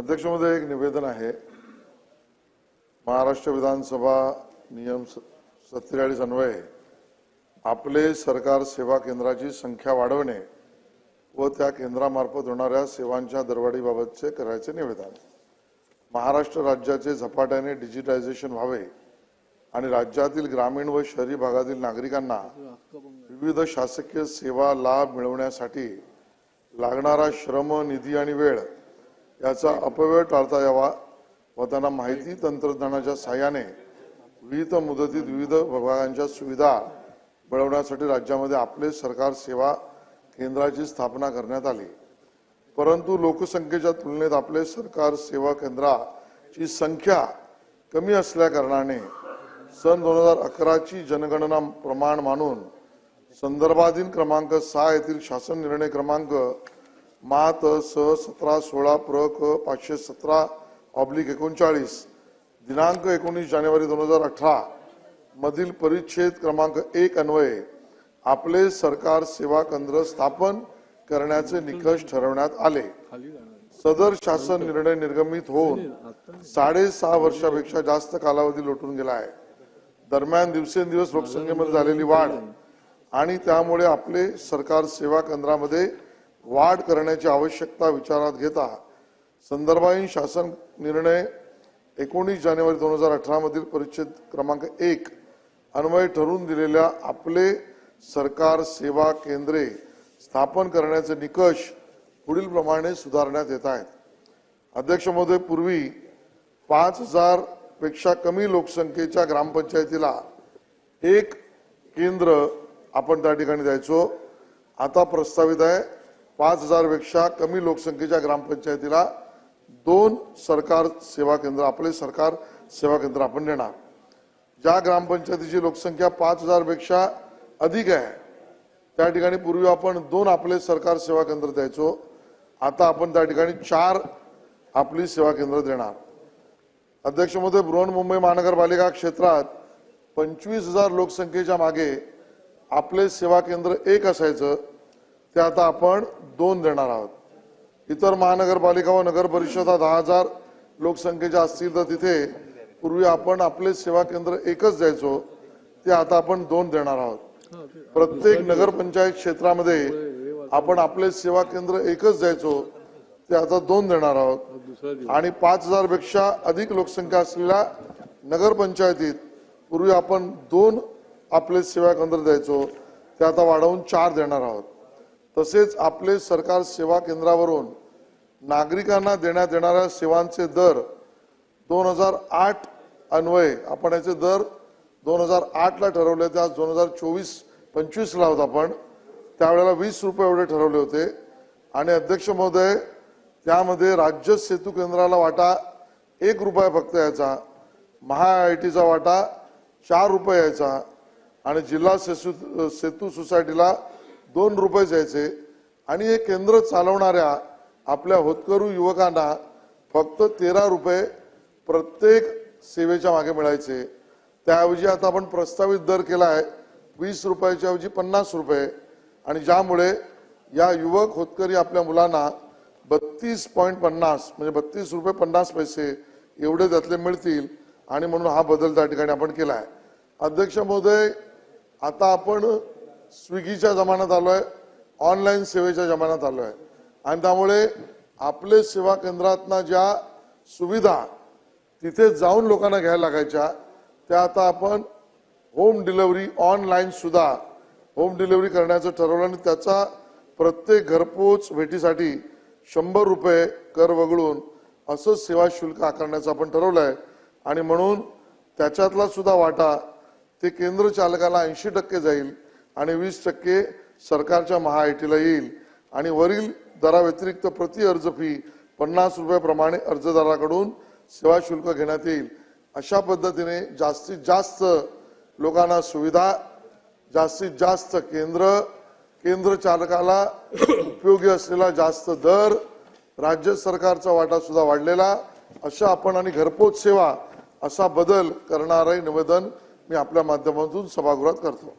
अध्यक्ष एक निवेदन आहे. महाराष्ट्र विधानसभा नियम सत्तेचाळीस अन्वये. आपले सरकार सेवा केंद्राची संख्या वाढवणे व त्या केंद्रामार्फत होणाऱ्या सेवांच्या दरवाढीबाबतचे करायचे निवेदन. महाराष्ट्र राज्याचे झपाट्याने डिजिटायझेशन व्हावे आणि राज्यातील ग्रामीण व शहरी भागातील नागरिकांना विविध शासकीय सेवा लाभ मिळवण्यासाठी लागणारा श्रम निधी आणि वेळ याचा अपव्यय टाळता यावा व त्यांना माहिती तंत्रज्ञानाच्या साहाय्याने विविध मुदतीत विविध विभागांच्या सुविधा मिळवण्यासाठी राज्यामध्ये आपले सरकार सेवा केंद्राची स्थापना करण्यात आली. परंतु लोकसंख्येच्या तुलनेत आपले सरकार सेवा केंद्राची संख्या कमी असल्या कारणाने सन दोन हजार अकराची जनगणना प्रमाण मानून संदर्भाधीन क्रमांक सहा येथील शासन निर्णय क्रमांक मात स सतरा सोळा प्र क पाचशे सतरा ऑब्लिक एकोणचाळीस. दिनांक एकोणीस जानेवारी दोन हजार अठरा. मधील परिच्छेद क्रमांक एक अन्वये. आपले सरकार सेवा केंद्र स्थापन करण्याचे निकष ठरवण्यात आले. सदर शासन निर्णय निर्गमित होऊन साडेसहा वर्षापेक्षा जास्त कालावधी लोटून गेला आहे दरम्यान दिवसेंदिवस लोकसंख्येमध्ये झालेली वाढ आणि त्यामुळे आपले सरकार सेवा केंद्रामध्ये वाढ करण्याची आवश्यकता विचारात घेता संदर्भाहीन शासन निर्णय एकोणीस जानेवारी दोन हजार अठरा मधील परिच्छेद क्रमांक एक अन्वय ठरून दिलेल्या आपले सरकार सेवा केंद्रे स्थापन करण्याचे निकष पुढील प्रमाणे सुधारण्यात येत आहेत. अध्यक्ष महोदय पूर्वी पाच हजारपेक्षा कमी लोकसंख्येच्या ग्रामपंचायतीला एक केंद्र आपण त्या ठिकाणी द्यायचो. आता प्रस्तावित आहे पाच हजारपेक्षा कमी लोकसंख्येच्या ग्रामपंचायतीला दोन सरकार सेवा केंद्र आपले सरकार सेवा केंद्र आपण देणार. ज्या ग्रामपंचायतीची लोकसंख्या पाच हजारपेक्षा अधिक आहे त्या ठिकाणी पूर्वी आपण दोन आपले सरकार सेवा केंद्र द्यायचो आता आपण त्या ठिकाणी चार आपली सेवा केंद्र देणार. अध्यक्ष महोदय बृहन्मुंबई महानगरपालिका क्षेत्रात पंचवीस हजार लोकसंख्येच्या मागे आपले सेवा केंद्र एक असायचं ते आता आपण दोन देणार आहोत. इतर महानगरपालिका व नगर परिषदा दहा हजार लोकसंख्येच्या असतील तर तिथे पूर्वी आपण आपले सेवा केंद्र एकच द्यायचो ते आता आपण दोन देणार आहोत. प्रत्येक नगरपंचायत क्षेत्रामध्ये आपण आपले सेवा केंद्र एकच द्यायचो ते आता दोन देणार आहोत. आणि पाच हजारपेक्षा अधिक लोकसंख्या असलेल्या नगरपंचायतीत पूर्वी आपण दोन आपले सेवा केंद्र द्यायचो ते आता वाढवून चार देणार आहोत. तसेच आपले सरकार सेवा केंद्रावरून नागरिकांना देण्यात येणाऱ्या सेवांचे दर दोन हजार आठ अन्वये आपण याचे दर दोन हजार आठ ला ठरवले होते. आज दोन हजार चोवीस पंचवीस ला होत आपण. त्यावेळेला वीस रुपये एवढे ठरवले होते. आणि अध्यक्ष महोदय त्यामध्ये राज्य सेतू केंद्राला वाटा एक रुपया फक्त यायचा. महा आय टीचा वाटा चार रुपये यायचा. आणि जिल्हा सेतू सेतू सोसायटीला दोन रुपये द्यायचे आणि हे केंद्र चालवणाऱ्या आपल्या होतकरू युवकांना फक्त तेरा रुपये प्रत्येक सेवेच्या मागे मिळायचे. त्याऐवजी आता आपण प्रस्तावित दर केला आहे वीस रुपयाच्या ऐवजी पन्नास रुपये. आणि ज्यामुळे या युवक होतकरी आपल्या मुलांना बत्तीस पॉईंट पन्नास म्हणजे बत्तीस रुपये पन्नास पैसे एवढे त्यातले मिळतील. आणि म्हणून हा बदल त्या ठिकाणी आपण केला आहे अध्यक्ष महोदय आता आपण स्विगीच्या जमान्यात आहे ऑनलाईन सेवेच्या जमान्यात आहे आणि त्यामुळे आपले सेवा केंद्रातना ज्या सुविधा तिथे जाऊन लोकांना घ्यायला लागायच्या त्या आता आपण होम डिलिव्हरी ऑनलाईन सुद्धा होम डिलिव्हरी करण्याचं ठरवलं आणि त्याचा प्रत्येक घरपोच भेटीसाठी शंभर रुपये कर वगळून असं सेवा शुल्क आकारण्याचं आपण ठरवलं आहे आणि म्हणून त्याच्यातला सुद्धा वाटा ते केंद्र चालकाला ऐंशी टक्के जाईल आणि वीस टक्के सरकारच्या महा आय टीला येईल. आणि वरील दराव्यतिरिक्त प्रति अर्ज फी पन्नास रुपयाप्रमाणे अर्जदाराकडून सेवा शुल्क घेण्यात येईल. अशा पद्धतीने जास्तीत जास्त लोकांना सुविधा जास्तीत जास्त केंद्र केंद्र चालकाला उपयोगी असलेला जास्त दर राज्य सरकारचा वाटा सुद्धा वाढलेला. अशा आपण आणि घरपोच सेवा असा बदल करणारे निवेदन मी आपल्या माध्यमातून सभागृहात करतो.